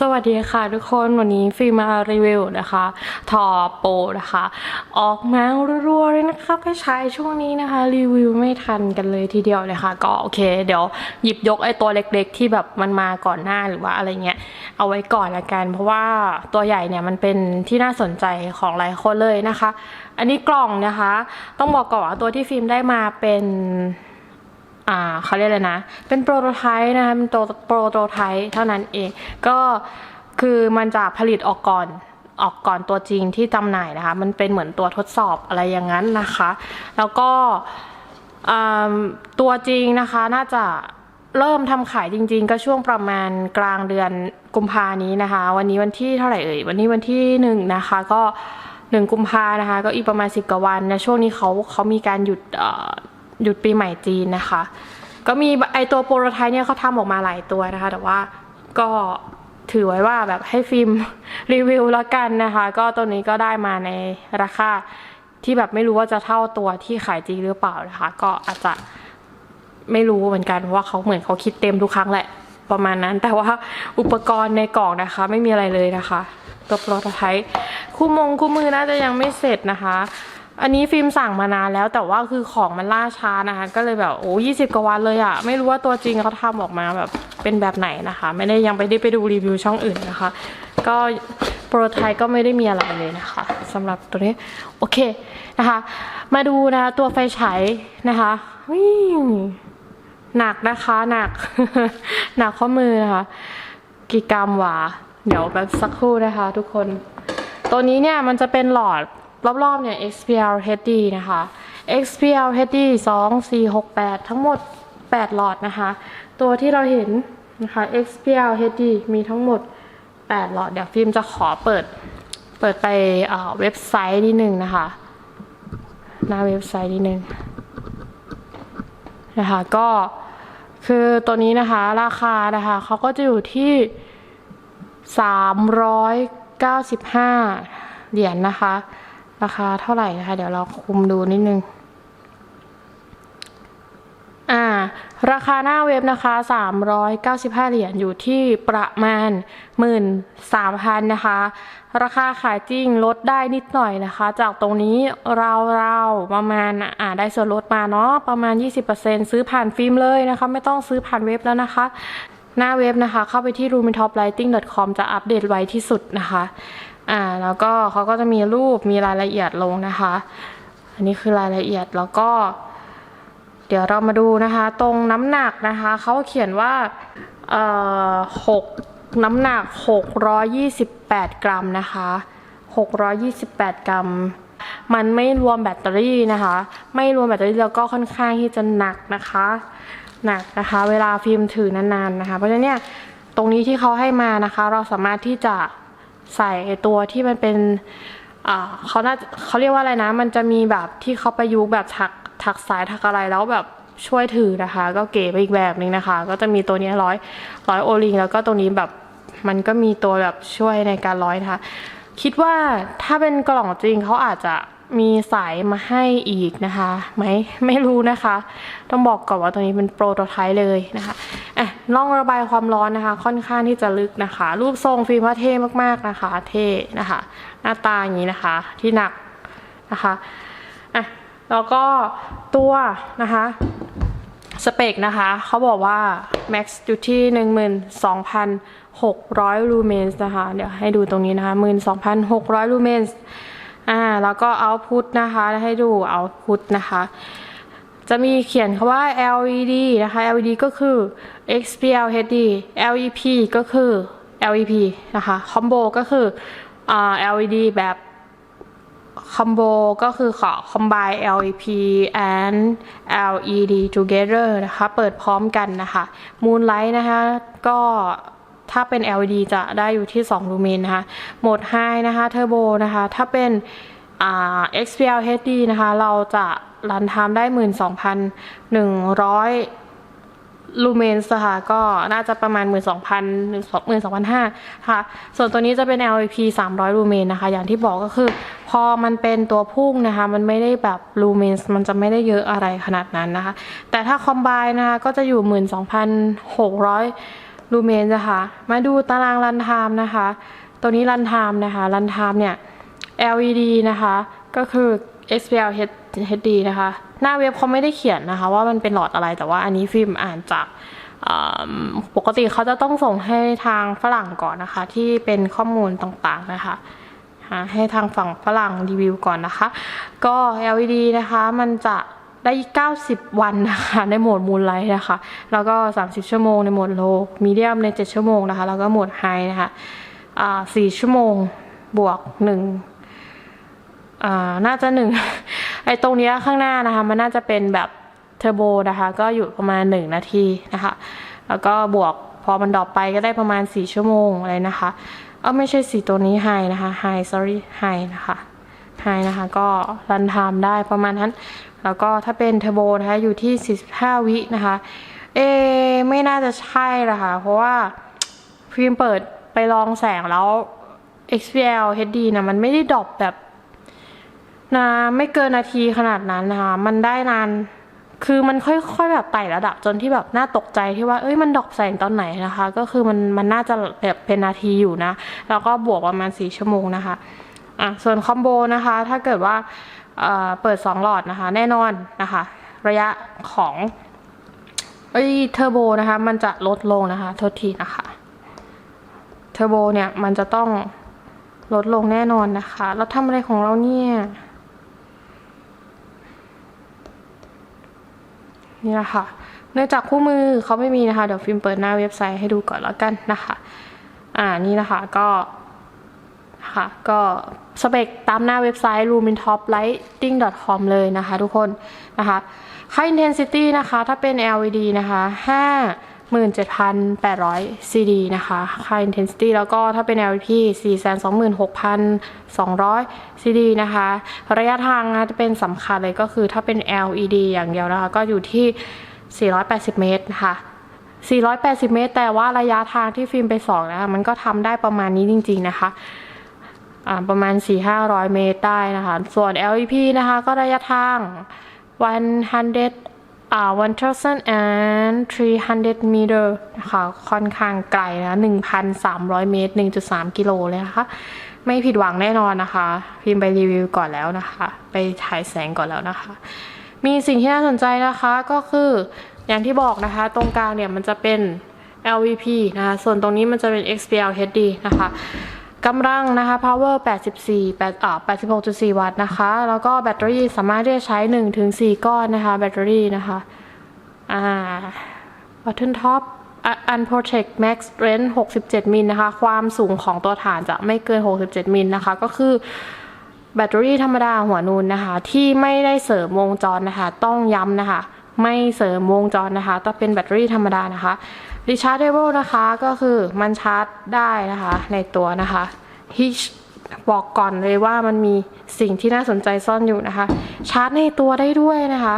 สวัสดีค่ะทุกคนวันนี้ฟิล์มารีวิวนะคะ ทอโปนะคะ ออกมารัวๆเลยนะคะไปใช้ช่วงนี้นะคะ รีวิวไม่ทันกันเลยทีเดียวเลยค่ะ ก็โอเค เดี๋ยวหยิบยกไอ้ตัวเล็กๆ ที่แบบมันมาก่อนหน้าหรือว่าอะไรเงี้ย เอาไว้ก่อนละกัน เพราะว่าตัวใหญ่เนี่ยมันเป็นที่น่าสนใจของหลายคนเลยนะคะ อันนี้กล่องนะคะ ต้องบอกก่อนว่าตัวที่ฟิล์มได้มาเป็น อ่าเขาเรียกเลยนะ เป็นโปรโตไทป์นะคะเป็นตัวโปรโตไทป์เท่านั้นเอง ก็คือมันจะผลิตออกก่อนออกก่อนตัวจริงที่จำหน่ายนะคะ มันเป็นเหมือนตัวทดสอบอะไรอย่างนั้นนะคะ แล้วก็ตัวจริงนะคะน่าจะเริ่มทำขายจริง ๆ ก็ช่วงประมาณกลางเดือนกุมภานี้นะคะ วันนี้วันที่เท่าไหร่เอ่ยวันนี้วันที่หนึ่งนะคะก็หนึ่งกุมภานะคะ ก็อีกประมาณสิบกว่าวันนะช่วงนี้เขาเขามีการหยุดเหยุดปีใหม่จีนนะคะ ก็มีไอตัวโปรโตไทป์เนี่ยเขาทำออกมาหลายตัวนะคะ แต่ว่าก็ถือไว้ว่าแบบให้ฟิล์มรีวิวแล้วกันนะคะ ก็ตัวนี้ก็ได้มาในราคาที่แบบไม่รู้ว่าจะเท่าตัวที่ขายจริงหรือเปล่านะคะ ก็อาจจะไม่รู้เหมือนกันเพราะว่าเขาเหมือนเขาคิดเต็มทุกครั้งแหละประมาณนั้น แต่ว่าอุปกรณ์ในกล่องนะคะ ไม่มีอะไรเลยนะคะ ตัวโปรโตไทป์คู่มงคู่มือน่าจะยังไม่เสร็จนะคะ อันนี้ฟิล์มสั่งมานานแล้วแต่ว่าคือของมันล่าช้านะคะ ก็เลยแบบโอ้ยี่สิบกว่าวันเลยอะไม่รู้ว่าตัวจริงเขาทำออกมาแบบเป็นแบบไหนนะคะ ไม่ได้ยังไปได้ไปดูรีวิวช่องอื่นนะคะ ก็โปรไทป์ก็ไม่ได้มีอะไรเลยนะคะสำหรับตัวนี้โอเคนะคะ มาดูนะะตัวไฟฉายนะคะวิ่งหนักนะคะหนัก หนักข้อมือนะคะกี่กรัมหวะเดี๋ยวแบบสักครู่นะคะ ทุกคน ตัวนี้เนี่ยมันจะเป็นหลอด รอบๆเนี่ย XPL HD นะคะ XPL HD 2 4 6 8 ทั้งหมด 8 หลอดนะคะ ตัวที่เราเห็นนะคะ XPL HD มีทั้งหมด 8 หลอด เดี๋ยวฟิล์มจะขอเปิด เปิดไปเอ่อเว็บไซต์นิดนึงนะคะ หน้าเว็บไซต์นิดนึงนะคะก็คือตัวนี้นะคะราคานะคะเขาก็จะอยู่ที่ 395 เหรียญนะคะ ราคาเท่าไหร่นะคะ เดี๋ยวเราคุมดูนิดนึง อ่า ราคาหน้าเว็บนะคะ 395 เหรียญอยู่ที่ประมาณ 13,000 นะคะ ราคาขายจริงลดได้นิดหน่อยนะคะ จากตรงนี้เราๆประมาณอ่าได้ส่วนลดมาเนาะประมาณ 20%ซื้อผ่านฟิล์มเลยนะคะ ไม่ต้องซื้อผ่านเว็บแล้วนะคะหน้าเว็บนะคะ เข้าไปที่ rumintoplighting.com จะอัปเดตไว้ที่สุดนะคะ อ่าแล้วก็เขาก็จะมีรูปมีรายละเอียดลงนะคะ อันนี้คือรายละเอียดแล้วก็ เดี๋ยวเรามาดูนะคะ ตรงน้ำหนักนะคะเขาเขียนว่าเอ่อหกน้ำหนัก 628 กรัมนะคะ 628 กรัม มันไม่รวมแบตเตอรี่นะคะ ไม่รวมแบตเตอรี่แล้วก็ค่อนข้างที่จะหนักนะคะ หนักนะคะ เวลาฟิล์มถือนานๆนะคะ เพราะฉะนั้นเนี่ย ตรงนี้ที่เขาให้มานะคะ เราสามารถที่จะ ใส่ตัวที่มันเป็นเขาน่าเขาเรียกว่าอะไรนะ มันจะมีแบบที่เขาประยุกต์แบบถักถักสายถักอะไรแล้วแบบช่วยถือนะคะ ก็เก๋ไปอีกแบบหนึงนะคะ ก็จะมีตัวนี้ร้อยร้อยโอลิงแล้วก็ตรงนี้แบบมันก็มีตัวแบบช่วยในการร้อยนะคะ คิดว่าถ้าเป็นกล่องจริงเขาอาจจะ มีสายมาให้อีกนะคะไหมไม่รู้นะคะ ต้องบอกก่อนว่าตัวนี้เป็นโปรโตไทป์เลยนะคะอะร่องระบายความร้อนนะคะ ค่อนข้างที่จะลึกนะคะ รูปทรงฟิล์มว่าเท่มากๆนะคะ เท่นะคะ หน้าตาอย่างนี้นะคะ ที่หนักนะคะอะแล้วก็ตัวนะคะสเปคนะคะเขาบอกว่า max อยู่ที่ 12,600 ลูเมนส์นะคะ เดี๋ยวให้ดูตรงนี้นะคะ 12,600 ลูเมนส์ อ่าแล้วก็ output นะคะให้ดู output นะคะ จะมีเขียนคำว่า LED นะคะ LED ก็คือ XPL HD LEP ก็คือ LEP นะคะ combo ก็คืออ่า LED แบบคอมโบก็คือขอ combine LED and LED together นะคะ เปิดพร้อมกันนะคะ Moonlight นะคะ ก็ ถ้าเป็น LED จะได้อยู่ที่ 2 ลูเมนนะคะ โหมด High นะคะ Turbo นะคะ ถ้าเป็น XPL HD นะคะ เราจะรันไทม์ได้ 12,100ลูเมนส์ค่ะก็น่าจะประมาณ 1 2 0 0 0 1 2 5 0 0ค่ะ ส่วนตัวนี้จะเป็น LVP 300 ลูเมนนะคะ อย่างที่บอกก็คือ พอมันเป็นตัวพุ่งนะคะ มันไม่ได้แบบลูเมนส์มันจะไม่ได้เยอะอะไรขนาดนั้นนะคะ แต่ถ้าคอมไบนะคะ ก็จะอยู่ 12,600 ลูเมนนะคะ มาดูตารางรันไทม์นะคะ ตัวนี้รันไทม์นะคะ รันไทม์เนี่ย LED นะคะ ก็คือ XPL HD นะคะ หน้าเว็บเขาไม่ได้เขียนนะคะ ว่ามันเป็นหลอดอะไร แต่ว่าอันนี้ฟิล์มอ่านจากปกติเขาจะต้องส่งให้ทางฝรั่งก่อนนะคะ ที่เป็นข้อมูลต่างๆนะคะให้ทางฝั่งฝรั่งรีวิวก่อนนะคะ ก็ LED นะคะมันจะ ได้ 90 วันนะคะในโหมดมูนไลท์นะคะ แล้วก็ 30 ชั่วโมงในโหมดโลมีเดียมใน 7 ชั่วโมงนะคะ แล้วก็โหมดไฮนะคะอ่า4ชั่วโมงบวก1อ่าน่าจะหนึ่งไอ้ตรงนี้ข้างหน้านะคะ มันน่าจะเป็นแบบเทอร์โบนะคะ ก็อยู่ประมาณ 1 นาทีนะคะ แล้วก็บวกพอมันดรอปไปก็ได้ประมาณ 4 ชั่วโมงอะไรนะคะเออไม่ใช่สีตัวนี้ไฮนะคะไฮ sorry ไฮนะคะไฮนะคะ ก็รันไทม์ได้ประมาณนั้น แล้วก็ถ้าเป็นเทอร์โบนะคะอยู่ที่ 45 วินะคะ เอ ไม่น่าจะใช่ละค่ะเพราะว่าฟิล์มเปิดไปลองแสงแล้ว XPL HD นะมันไม่ได้ดรอปแบบนะไม่เกินนาทีขนาดนั้นนะคะ มันได้นาน คือมันค่อยๆแบบไต่ระดับจนที่แบบน่าตกใจที่ว่าเอ้ยมันดอปแสงตอนไหนนะคะ ก็คือมันมันน่าจะแบบเป็นนาทีอยู่นะ แล้วก็บวกประมาณ4ชั่วโมงนะคะอะส่วนคอมโบนะคะ ถ้าเกิดว่า เปิด 2 หลอดนะคะ แน่นอนนะคะ ระยะของไอ้เทอร์โบนะคะ มันจะลดลงนะคะ โทษทีนะคะเทอร์โบเนี่ยมันจะต้องลดลงแน่นอนนะคะแล้วทำอะไรของเราเนี่ยนี่แหละค่ะเนื่องจากคู่มือเขาไม่มีนะคะ เดี๋ยวฟิล์มเปิดหน้าเว็บไซต์ให้ดูก่อนแล้วกันนะคะ อ่านี่นะคะก็ ค่ะก็สเปคตามหน้าเว็บไซต์ lumintop-lighting.com เลยนะคะทุกคนนะคะค่า intensity นะคะ ถ้าเป็น LED นะคะ57,800 CD นะคะ ค่า intensity แล้วก็ถ้าเป็น LVP 426,200 CD นะคะ ระยะทางนะจะเป็นสำคัญเลยก็คือถ้าเป็น LED อย่างเดียวนะคะ ก็อยู่ที่ 480 เมตรนะคะ480 เมตร แต่ว่าระยะทางที่ฟิล์มไปสองนะคะมันก็ทำได้ประมาณนี้จริง ๆ นะคะ ประมาณ 4-500 เมตรได้นะคะ ส่วน LEP นะคะ ก็ระยะทาง 100อ่า1,300เมตรนะคะค่อนข้างไกลนะ1,300 เมตร 1.3 กิโลเลยนะคะ ไม่ผิดหวังแน่นอนนะคะ พิมพ์ไปรีวิวก่อนแล้วนะคะ ไปถ่ายแสงก่อนแล้วนะคะ มีสิ่งที่น่าสนใจนะคะก็คืออย่างที่บอกนะคะ ตรงกลางเนี่ยมันจะเป็น LVP นะคะ ส่วนตรงนี้มันจะเป็น XPL HD นะคะ กำลังนะคะ power 84 8อ่า86.4 วัตต์นะคะ แล้วก็แบตเตอรี่สามารถที่จะใช้ 1-4 ก้อนนะคะ แบตเตอรี่นะคะ อ่า button top unprotect max range 67 มิลนะคะ ความสูงของตัวฐานจะไม่เกิน 67 มิลนะคะ ก็คือแบตเตอรี่ธรรมดาหัวนูนนะคะ ที่ไม่ได้เสริมวงจรนะคะ ต้องย้ำนะคะ ไม่เสริมวงจรนะคะแต้องเป็นแบตเตอรี่ธรรมดานะคะ rechargeable นะคะก็คือมันชาร์จได้นะคะในตัวนะคะที่บอกก่อนเลยว่ามันมีสิ่งที่น่าสนใจซ่อนอยู่นะคะ ชาร์จในตัวได้ด้วยนะคะ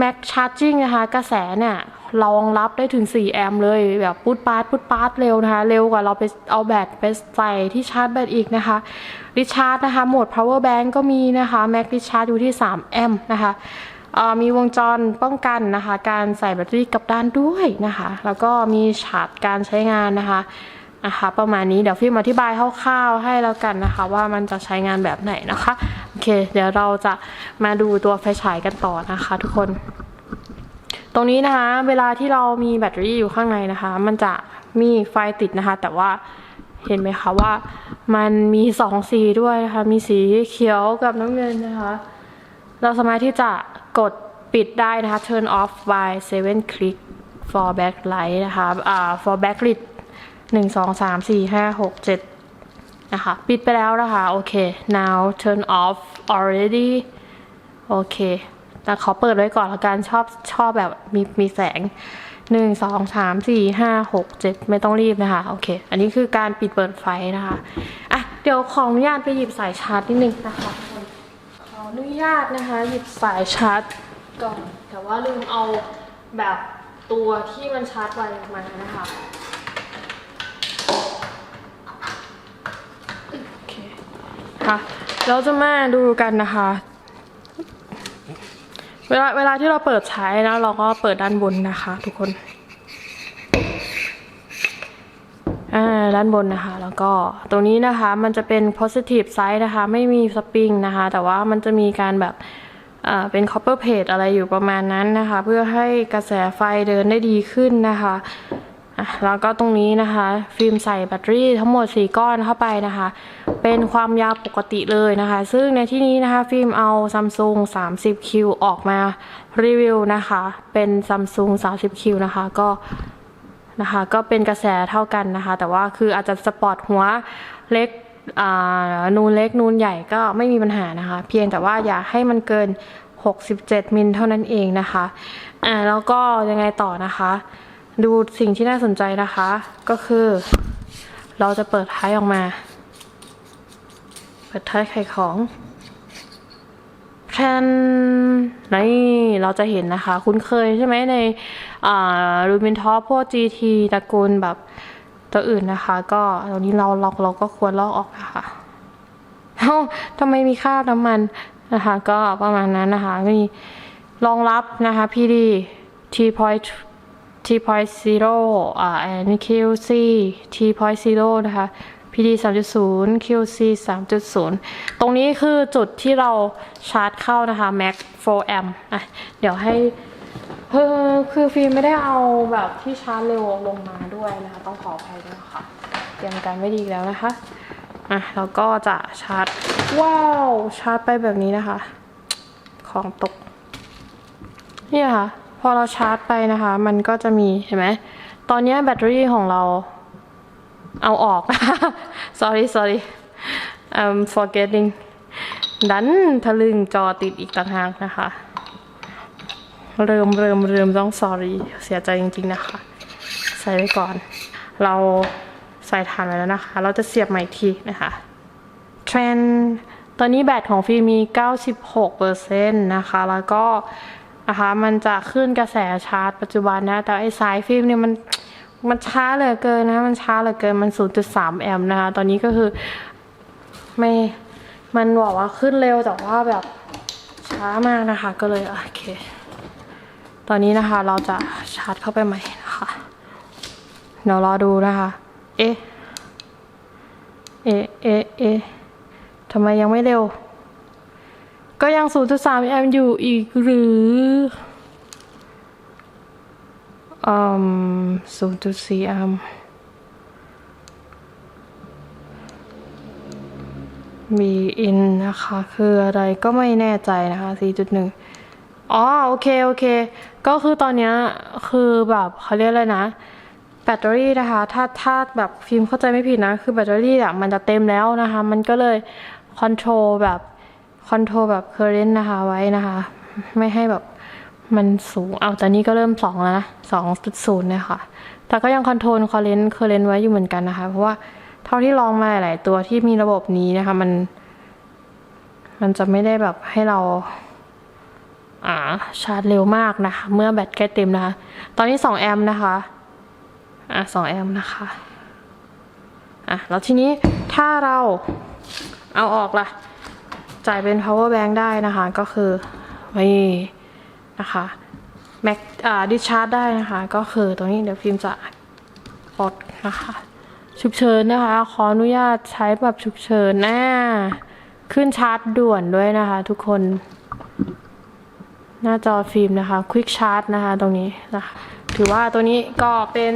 Max Charging นะคะ กระแสเนี่ยรองรับได้ถึง 4 แอมป์เลย แบบปุ๊ดปาร์ตปุ๊ดปาร์ตเร็วนะคะ เร็วกว่าเราไปเอาแบตไปใส่ที่ชาร์จแบตอีกนะคะริชาร์จนะคะ โหมด power bank ก็มีนะคะ Max Recharge อยู่ที่ 3 แอมป์นะคะ มีวงจรป้องกันนะคะ การใส่แบตเตอรี่กับด้านด้วยนะคะ แล้วก็มีชาร์จการใช้งานนะคะนะคะ ประมาณนี้เดี๋ยวฟิล์มอธิบายคร่าวๆให้แล้วกันนะคะ ว่ามันจะใช้งานแบบไหนนะคะโอเค เดี๋ยวเราจะมาดูตัวไฟฉายกันต่อนะคะ ทุกคน ตรงนี้นะคะ เวลาที่เรามีแบตเตอรี่อยู่ข้างในนะคะ มันจะมีไฟติดนะคะ แต่ว่าเห็นไหมคะว่ามันมีสองสีด้วยนะคะ มีสีเขียวกับน้ำเงินนะคะ เราสามารถที่จะ กดปิดได้นะคะ turn off by seven click for backlight นะคะอ่า for backlit หนึ่งสองสามสี่ห้าหกเจ็ดนะคะ ปิดไปแล้วนะคะ โอเค now turn off already โอเคแต่ขอเปิดไว้ก่อนละกันชอบชอบแบบมีมีแสงหนึ่งสองสามสี่ห้าหกเจ็ดไม่ต้องรีบนะคะ โอเค อันนี้คือการปิดเปิดไฟนะคะ อะ เดี๋ยวขออนุญาตไปหยิบสายชาร์จนิดนึงนะคะ อนุญาตนะคะหยิบสายชาร์จก่อนแต่ว่าลืมเอาแบบตัวที่มันชาร์จไวมานะคะโอเคค่ะเราจะมาดูกันนะคะ เวลาเวลาที่เราเปิดใช้นะเราก็เปิดด้านบนนะคะ ทุกคน ด้านบนนะคะ แล้วก็ตรงนี้นะคะมันจะเป็น positive side นะคะ ไม่มีสปริงนะคะ แต่ว่ามันจะมีการแบบเป็น copper plate อะไรอยู่ประมาณนั้นนะคะ เพื่อให้กระแสไฟเดินได้ดีขึ้นนะคะอะแล้วก็ตรงนี้นะคะ ฟิล์มใส่แบตเตอรี่ทั้งหมด 4 ก้อนเข้าไปนะคะ เป็นความยาวปกติเลยนะคะ ซึ่งในที่นี้นะคะฟิล์มเอา Samsung 30Q ออกมารีวิวนะคะ เป็น Samsung 30Q นะคะก็ นะคะ ก็เป็นกระแสเท่ากันนะคะ แต่ว่าคืออาจจะสปอร์ตหัวเล็กนูนเล็กนูนใหญ่ก็ไม่มีปัญหานะคะ เพียงแต่ว่าอย่าให้มันเกิน 67 มิลเท่านั้นเองนะคะอ่าแล้วก็ยังไงต่อนะคะ ดูสิ่งที่น่าสนใจนะคะ ก็คือ เราจะเปิดท้ายออกมา เปิดท้ายไข่ของ แพนนี่เราจะเห็นนะคะ คุ้นเคยใช่ไหมในรูมินท็อปพวก GT ตระกูลแบบตัวอื่นนะคะ ก็ตรงนี้เราล็อกเราก็ควรลอกออกนะคะเอ้าทำไมมีค่าน้ำมันนะคะ ก็ประมาณนั้นนะคะมีรองรับนะคะ PD T point T point zero อ่า and QC T point zero นะคะ PD 3.0 QC 3.0 ตรงนี้คือจุดที่เราชาร์จเข้านะคะ Max 4 amp อะเดี๋ยวให้เออคือฟิล์มไม่ได้เอาแบบที่ชาร์จเร็วลงมาด้วยนะคะ ต้องขออภัยด้วยค่ะ เตรียมการไม่ดีแล้วนะคะอะแล้วก็จะชาร์จ ว้าว ชาร์จไปแบบนี้นะคะ ของตก เนี่ยค่ะ พอเราชาร์จไปนะคะ มันก็จะมีเห็นไหมตอนนี้แบตเตอรี่ของเรา เอาออก sorry sorry I'm forgetting ดันทะลึงจอติดอีกต่างหากนะคะ เริ่มเริ่มเริ่มต้อง sorry เสียใจจริง ๆ นะคะ ใส่ไว้ก่อน เราใส่ฐานไว้แล้วนะคะ เราจะเสียบใหม่อีกทีนะคะเทรนตอนนี้แบตของฟิล์มมี 96%นะคะ แล้วก็นะคะมันจะขึ้นกระแสชาร์จปัจจุบันนะ แต่ไอ้สายฟิล์มเนี่ยมัน มันช้าเหลือเกินนะ มันช้าเหลือเกิน มัน 0.3 แอมป์นะคะ ตอนนี้ก็คือไม่ มันบอกว่าขึ้นเร็วแต่ว่าแบบช้ามากนะคะ ก็เลยโอเค ตอนนี้นะคะเราจะชาร์จเข้าไปใหม่นะคะ เดี๋ยวรอดูนะคะ เอ๊ะ เอ๊ะ เอ๊ะ เอ๊ะทำไมยังไม่เร็ว ก็ยัง 0.3 แอมป์อยู่อีกหรือ อืมศูนย์จุดสี่อัมมีอินนะคะ คืออะไรก็ไม่แน่ใจนะคะสี่จุดหนึ่งอ๋อ โอเค โอเค ก็คือตอนนี้คือแบบเขาเรียกอะไรนะ แบตเตอรี่นะคะ ถ้าถ้าแบบฟิล์มเข้าใจไม่ผิดนะ คือแบตเตอรี่อะมันจะเต็มแล้วนะคะ มันก็เลยคอนโทรลแบบคอนโทรลแบบเคอร์เรนต์นะคะไว้นะคะ ไม่ให้แบบ มันสูง เอาแต่นี้ก็เริ่มสองแล้วนะสองจุดศูนย์เนี่ยค่ะ แต่ก็ยังคอนโทรลคอเรนเคอร์เรนไว้อยู่เหมือนกันนะคะ เพราะว่าเท่าที่ลองมาหลายตัวที่มีระบบนี้นะคะ มัน มันจะไม่ได้แบบให้เรา อ่า ชาร์จเร็วมากนะคะ เมื่อแบตใกล้เต็มนะคะ ตอนนี้สองแอมป์นะคะ อะสองแอมป์นะคะ อะ แล้วทีนี้ถ้าเราเอาออกล่ะ จ่ายเป็น power bank ได้นะคะ ก็คือนี่ นะคะแม็กดิชาร์จได้นะคะ ก็คือตรงนี้เดี๋ยวฟิล์มจะปลดนะคะฉุกเฉินนะคะ ขออนุญาตใช้แบบฉุกเฉินนะขึ้นชาร์จด่วนด้วยนะคะทุกคน หน้าจอฟิล์มนะคะควิกชาร์จนะคะตรงนี้นะคะถือว่าตัวนี้ก็เป็น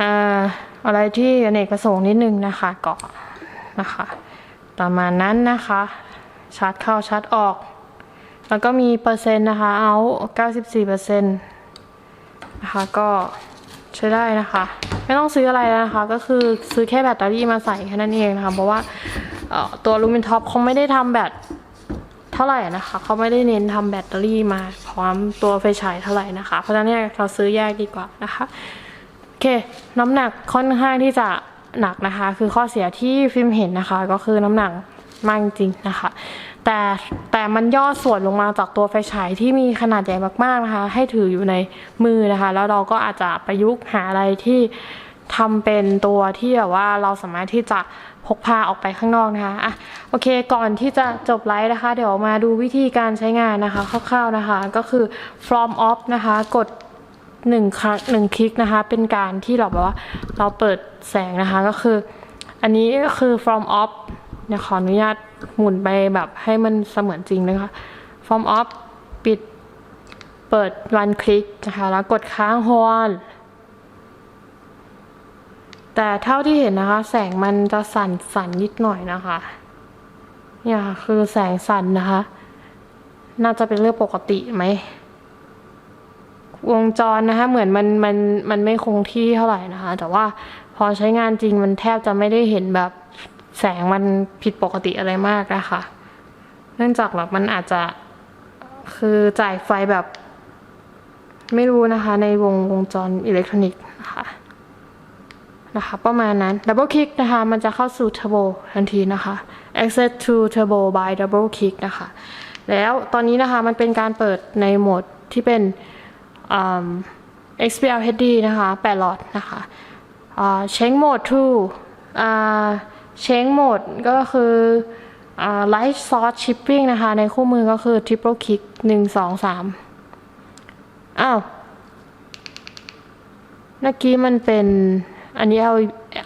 อ่าอะไรที่อเนกประสงค์นิดนึงนะคะก็นะคะ ประมาณนั้นนะคะ ชาร์จเข้าชาร์จออก แล้วก็มีเปอร์เซ็นต์นะคะเอา94เปอร์เซ็นต์นะคะก็ใช้ได้นะคะ ไม่ต้องซื้ออะไรแล้วนะคะ ก็คือซื้อแค่แบตเตอรี่มาใส่แค่นั้นเองนะคะ เพราะว่าตัวลูมินท็อปเขาไม่ได้ทำแบตเท่าไหร่นะคะเขาไม่ได้เน้นทำแบตเตอรี่มาพร้อมตัวไฟฉายเท่าไหร่นะคะ เพราะฉะนั้นเนี่ยเราซื้อแยกดีกว่านะคะโอเค น้ำหนักค่อนข้างที่จะหนักนะคะ คือข้อเสียที่ฟิล์มเห็นนะคะ ก็คือน้ำหนักมากจริงนะคะ แต่แต่มันย่อส่วนลงมาจากตัวไฟฉายที่มีขนาดใหญ่มากๆนะคะ ให้ถืออยู่ในมือนะคะ แล้วเราก็อาจจะประยุกต์หาอะไรที่ทำเป็นตัวที่แบบว่าเราสามารถที่จะพกพาออกไปข้างนอกนะคะอะโอเค ก่อนที่จะจบไลฟ์นะคะ เดี๋ยวมาดูวิธีการใช้งานนะคะคร่าวๆนะคะ ก็คือ from off นะคะ กดหนึ่งครั้งหนึ่งคลิกนะคะ เป็นการที่เราแบบว่าเราเปิดแสงนะคะ ก็คือ อันนี้ก็คือ from off เดี๋ยวขออนุญาตหมุนไปแบบให้มันเสมือนจริงนะคะ from off ปิด เปิด one click นะคะ แล้วกดค้าง hold แต่เท่าที่เห็นนะคะ แสงมันจะสั่นสั่นนิดหน่อยนะคะเนี่ยค่ะคือแสงสั่นนะคะ น่าจะเป็นเรื่องปกติไหมวงจรนะคะ เหมือนมันมันมันไม่คงที่เท่าไหร่นะคะ แต่ว่าพอใช้งานจริงมันแทบจะไม่ได้เห็นแบบ แสงมันผิดปกติอะไรมากนะคะ เนื่องจากแบบมันอาจจะคือจ่ายไฟแบบ ไม่รู้นะคะ ในวงวงจรอิเล็กทรอนิกส์นะคะนะคะ ประมาณนั้น double click นะคะ มันจะเข้าสู่ turbo ทันทีนะคะ access to turbo by double click นะคะ แล้วตอนนี้นะคะมันเป็นการเปิดในโหมดที่เป็น XPL HD นะคะ 8 หลอดนะคะเช้งโหมด2 เช้งโหมดก็คืออ่า Light Source Shipping นะคะ ในคู่มือก็คือ Triple Click 1 2 3อ้าวเมื่อกี้มันเป็น อันนี้ L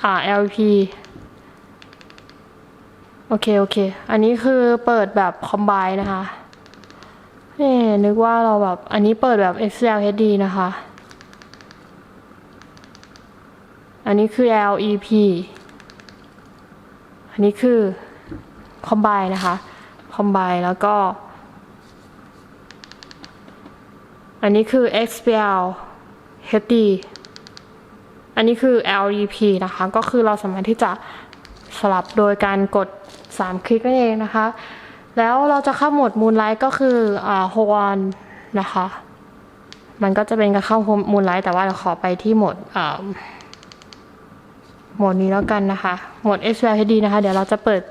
อ่า LP โอเค โอเค อันนี้คือเปิดแบบคอมไบนะคะนี่นึกว่าเราแบบ อันนี้เปิดแบบ Excel HD นะคะ อันนี้คือ LEP อันนี้คือคอมไบนะคะคอมไบแล้วก็ อันนี้คือ XPL HD อันนี้คือ LEP นะคะ ก็คือเราสามารถที่จะสลับโดยการกด 3 คลิกนั่นเองนะคะ แล้วเราจะเข้าโหมด Moonlight ก็คืออ่า h o l นะคะ มันก็จะเป็นการเข้า Moonlight แต่ว่าเราขอไปที่โหมดอ่า โหมดนี้แล้วกันนะคะ โหมด SVL HD นะคะ เดี๋ยวเราจะเปิด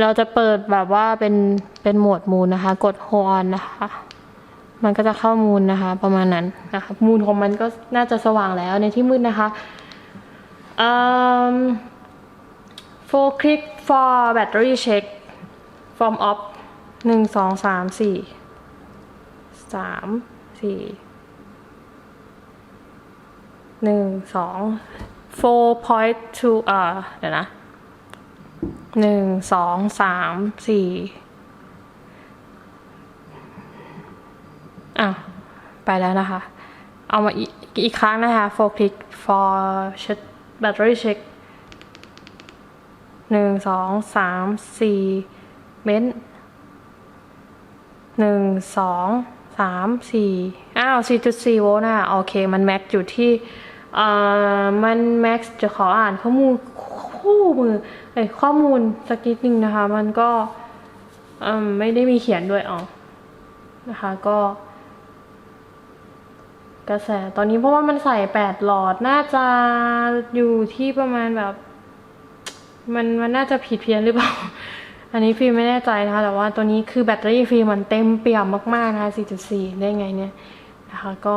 เราจะเปิดแบบว่าเป็น เป็นโหมดมูนนะคะ กด Hold on นะคะ มันก็จะเข้ามูลนะคะ ประมาณนั้นนะคะ มูลของมันก็น่าจะสว่างแล้วในที่มืดนะคะอืม four click for battery check from off หนึ่งสองสามสี่สามสี่หนึ่งสอง four point two เอ่อเดี๋ยวนะหนึ่งสองสามสี่อ้าวไปแล้วนะคะ เอามาอีกอีกครั้งนะคะ four click for check battery check หนึ่งสองสามสี่เม้นหนึ่งสองสามสี่อ้าวสี่จุดสี่โวลต์นะโอเค มันแม็กอยู่ที่ มันแม็กซ์จะขออ่านข้อมูลคู่มือเอ้ยข้อมูลสักนิดนึงนะคะ มันก็ไม่ได้มีเขียนด้วยอ๋อนะคะก็กระแสตอนนี้เพราะว่ามันใส่แปดหลอดน่าจะอยู่ที่ประมาณแบบ มันมันน่าจะผิดเพี้ยนหรือเปล่า อันนี้ฟิล์มไม่แน่ใจนะคะ แต่ว่าตัวนี้คือแบตเตอรี่ฟิล์มมันเต็มเปี่ยมมาก ๆ นะคะ 4.4 ได้ไงเนี่ยนะคะ ก็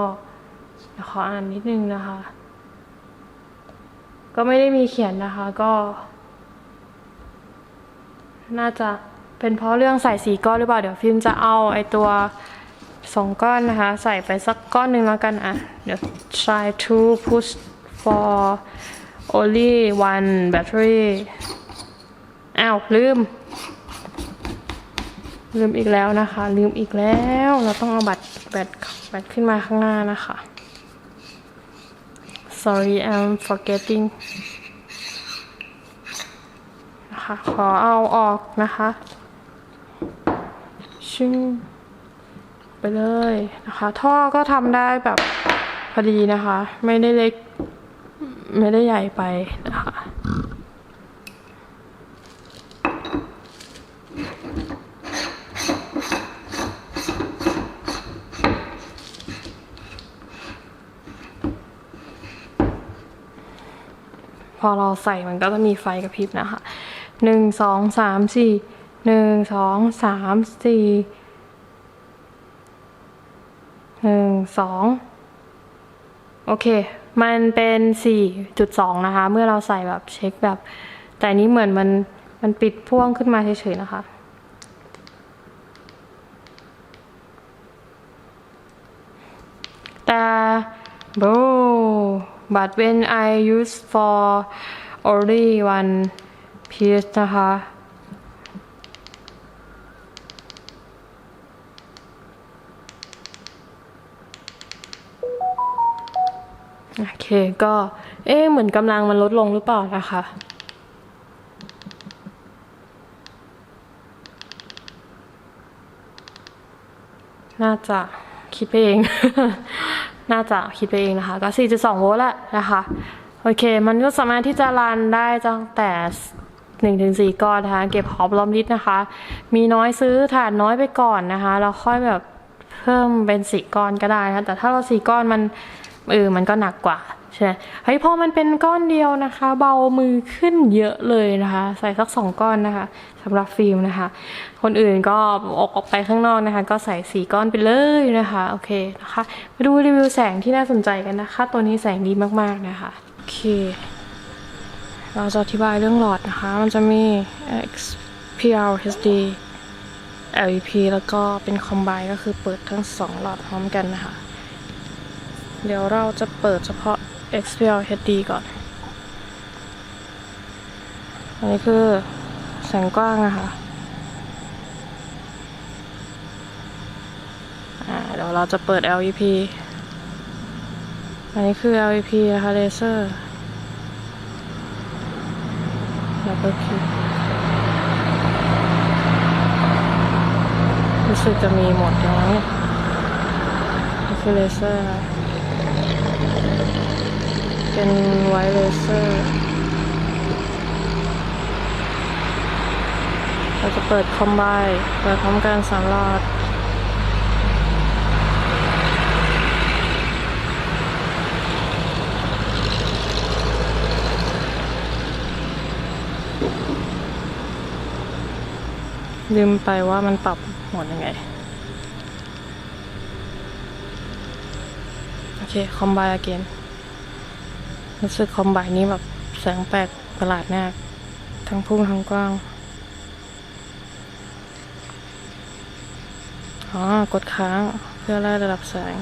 ขออ่านนิดนึงนะคะ ก็ไม่ได้มีเขียนนะคะ ก็ น่าจะเป็นเพราะเรื่องใส่สีก้อนหรือเปล่า เดี๋ยวฟิล์มจะเอาไอตัวสองก้อนนะคะ ใส่ไปสักก้อนหนึ่งแล้วกันอะ เดี๋ยว try to push for only one battery อ้าวลืม ลืมอีกแล้วนะคะ ลืมอีกแล้ว เราต้องเอาบัตรแบตแบตขึ้นมาข้างหน้านะคะ sorry I'm forgetting นะคะขอเอาออกนะคะชึ่งไปเลยนะคะ ท่อก็ทำได้แบบพอดีนะคะ ไม่ได้เล็ก ไม่ได้ใหญ่ไปนะคะ อเราใส่มันก็จะมีไฟกระพริบนะคะหนึ่งสองสามสี่หนึ่งสองสามสี่หนึ่งสองโอเค มันเป็นสี่จุดสองนะคะ เมื่อเราใส่แบบเช็คแบบ แต่นนี้เหมือนมันมันปิดพ่วงขึ้นมาเฉยๆนะคะแต่โบ but when I use for only one piece นะคะ โอเคก็ เอ๊ะเหมือนกำลังมันลดลงหรือเปล่านะคะน่าจะคิดไปเอง น่าจะคิดไปเองนะคะ ก็ 4.2 โวลต์แหละนะคะ โอเค มันก็สามารถที่จะรันได้ตั้งแต่1ถึง4ก้อนนะคะ เก็บหอมรอมริดนะคะ มีน้อยซื้อถานน้อยไปก่อนนะคะแล้วค่อยแบบเพิ่มเป็นสี่ก้อนก็ได้นะะแต่ถ้าเราสี่ก้อนมันเออมันก็หนักกว่าใช่ไหมเฮ้ยพอมันเป็นก้อนเดียวนะคะ เบามือขึ้นเยอะเลยนะคะ ใส่สักสองก้อนนะคะำหรับฟิล์มนะคะ คนอื่นก็ออกออกไปข้างนอกนะคะ ก็ใส่สีก้อนไปเลยนะคะโอเคนะคะมาดูรีวิวแสงที่น่าสนใจกันนะคะ ตัวนี้แสงดีมากๆนะคะโอเค เราจะอธิบายเรื่องหลอดนะคะ มันจะมี XPR HD LED แล้วก็เป็นคอมไบก็คือเปิดทั้งสองหลอดพร้อมกันนะคะ เดี๋ยวเราจะเปิดเฉพาะ XPR HD ก่อน อันนี้คือ แสงกว้างนะคะอ่าเดี๋ยวเราจะเปิด LEP อันนี้คือ LEP นะคะเลเซอร์แล้วก็คลิกรู้สึกจะมีหมดแล้วเนี่ยนี่คือเลเซอร์ เป็นไวเลเซอร์ เราจะเปิดคอมไบเปิดพร้อมกันสามหลอดลืมไปว่ามันปรับหมดยังไง โอเค คอมไบอาเกนรู้สึกคอมไบนี้แบบแสงแปลกประหลาดมาก ทั้งพุ่งทั้งกว้าง อ๋อ กดค้างเพื่อไล่ระดับแสง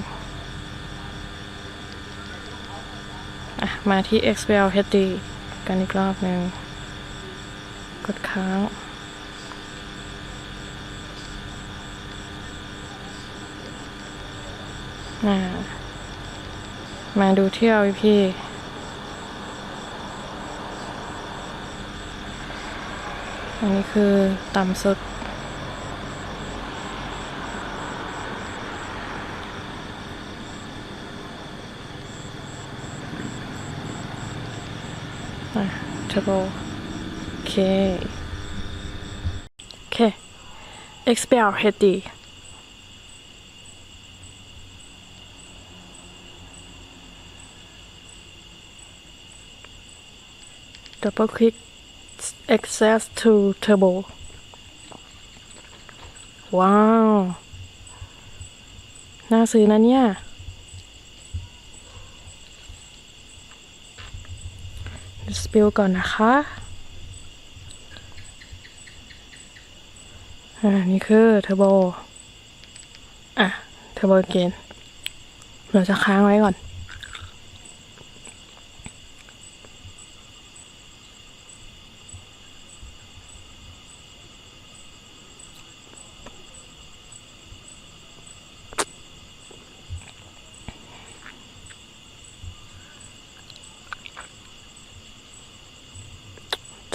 อะ มาที่ XPL HD กันอีกรอบหนึ่ง กดค้างอ่ามาดูที่ LVP อันนี้คือต่ำสุด อ่ะเทอร์โบโอเคโอเค XPL Hedy. double click access to turbo ว้าว น่าซื้อนะเนี่ย สปิลก่อนนะคะอ่านี่คือเทอร์โบ อะ เทอร์โบเกนเราจะค้างไว้ก่อน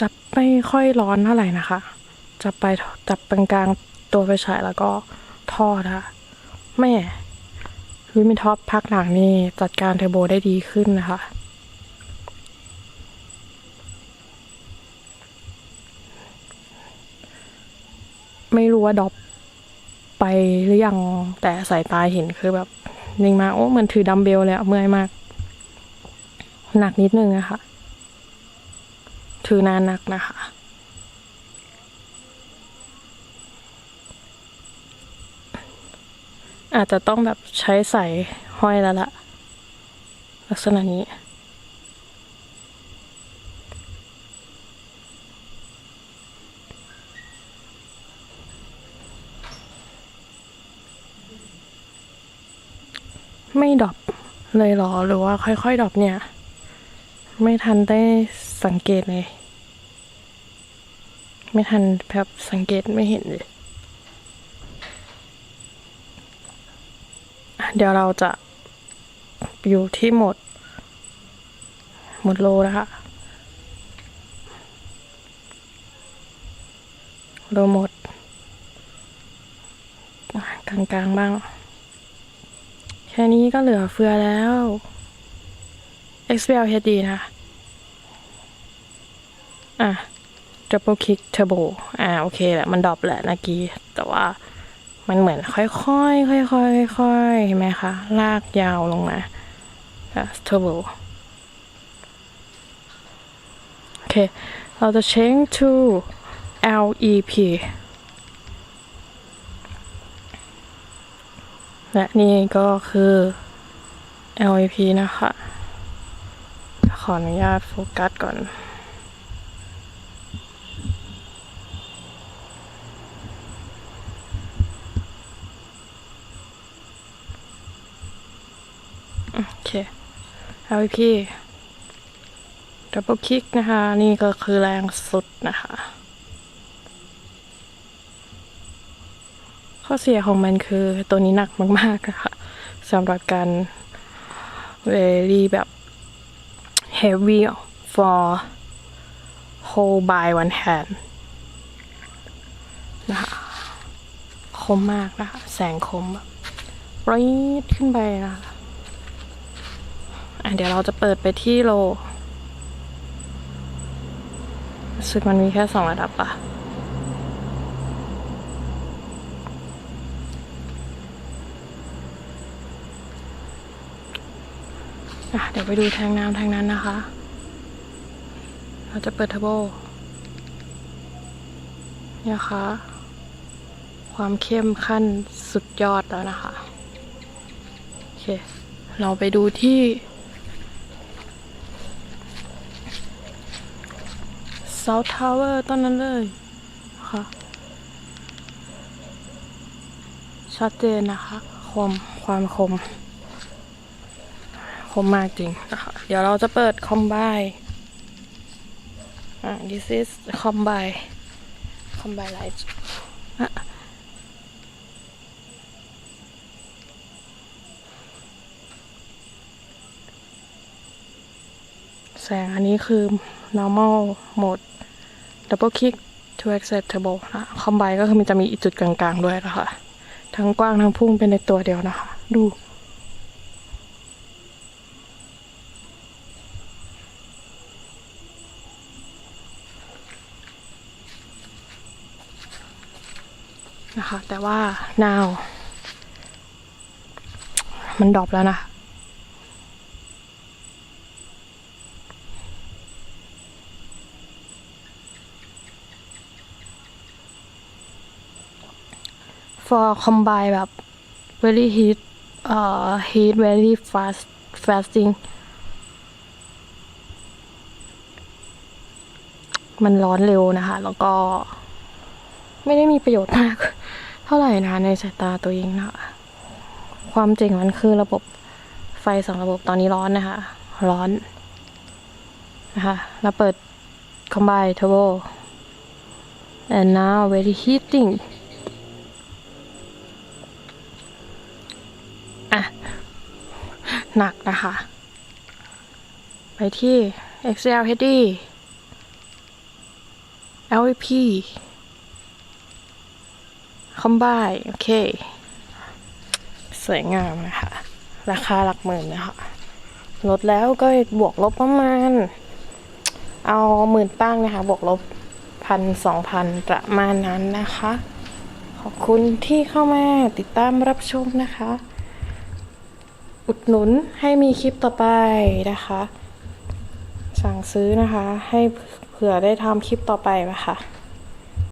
จะ ไม่ค่อยร้อนเท่าไหร่นะคะจะไปจับกลางๆตัวไฟฉายแล้วก็ท่อนะคะแม่วิมิท็อปพักหลังนี่จัดการเทอร์โบได้ดีขึ้นนะคะ ไม่รู้ว่าดรอปไปหรือยังแต่สายตาเห็นคือแบบนิ่งมาโอ้เหมือนถือดัมเบลเลยอะเมื่อยมาก หนักนิดนึงอะค่ะ ถือนานนักนะคะ อาจจะต้องแบบใช้ใส่ห้อยแล้วล่ะ ลักษณะนี้ไม่ดรอปเลยหรอ หรือว่าค่อยๆดรอปเนี่ย ไม่ทันได้สังเกตเลย ไม่ทันแบบสังเกตไม่เห็นเลยเดี๋ยวเราจะอยู่ที่หมด หมดโลนะคะโลหมด กลางๆบ้าง แค่นี้ก็เหลือเฟือแล้ว XPL HD นะคะอะ Double Kick Turbo อ่าโอเคแหละมันดรอปแหละนะกีแต่ว่ามันเหมือนค่อยๆค่อยๆค่อยๆเห็นไหมคะ ลากยาวลงมาอะ Turbo โอเค เราจะ change to LEP และนี่ก็คือ LEP นะคะ ขออนุญาตโฟกัสก่อน โอเค LEP Double Kick นะคะ นี่ก็คือแรงสุดนะคะ ข้อเสียของมันคือตัวนี้หนักมากๆนะคะสำหรับการ very แบบ heavy for hold by one hand นะคะคมมากนะคะ แสงคมแบบรีดขึ้นไปนะคะ เดี๋ยวเราจะเปิดไปที่โลสึกมันมีแค่สองระดับปะอะเดี๋ยวไปดูแทงน้ำแทงนั้นนะคะ เราจะเปิดเทอร์โบเนี่ยค่ะ ความเข้มขั้นสุดยอดแล้วนะคะ โอเค เราไปดูที่ South Tower ต้นนั้นเลยค่ะชัดเจนนะคะคมความคม คมมากจริงนะคะ เดี๋ยวเราจะเปิดคอมไบอ่า this is คอมไบคอมไบไลท์แสงอันนี้คือ normal mode double kick to acceptable นะคอมไบก็คือมันจะมีอีกจุดกลางๆด้วยนะคะทั้งกว้างทั้งพุ่งเป็นในตัวเดียวนะคะ ดูนะคะแต่ว่า now มันดรอปแล้วนะ for combine แบบ very heat เอ่อ heat very fast fasting มันร้อนเร็วนะคะ แล้วก็ ไม่ได้มีประโยชน์มาก เท่าไหร่นะในสายตาตัวเองนะคะความเจ๋งมันคือระบบไฟสองระบบตอนนี้ร้อนนะคะ ร้อนนะคะแล้วเปิด combine turbo and now very heating อะ หนักนะคะ ไปที่ Excel HD LVP คอมบายโอเค สวยงามนะคะ ราคาหลักหมื่นนะคะลดแล้วก็บวกลบประมาณ เอาหมื่นตั้งนะคะ บวกลบพันสองพันประมาณนั้นนะคะ ขอบคุณที่เข้ามาติดตามรับชมนะคะ อุดหนุนให้มีคลิปต่อไปนะคะ สั่งซื้อนะคะ ให้เผื่อได้ทำคลิปต่อไปนะคะ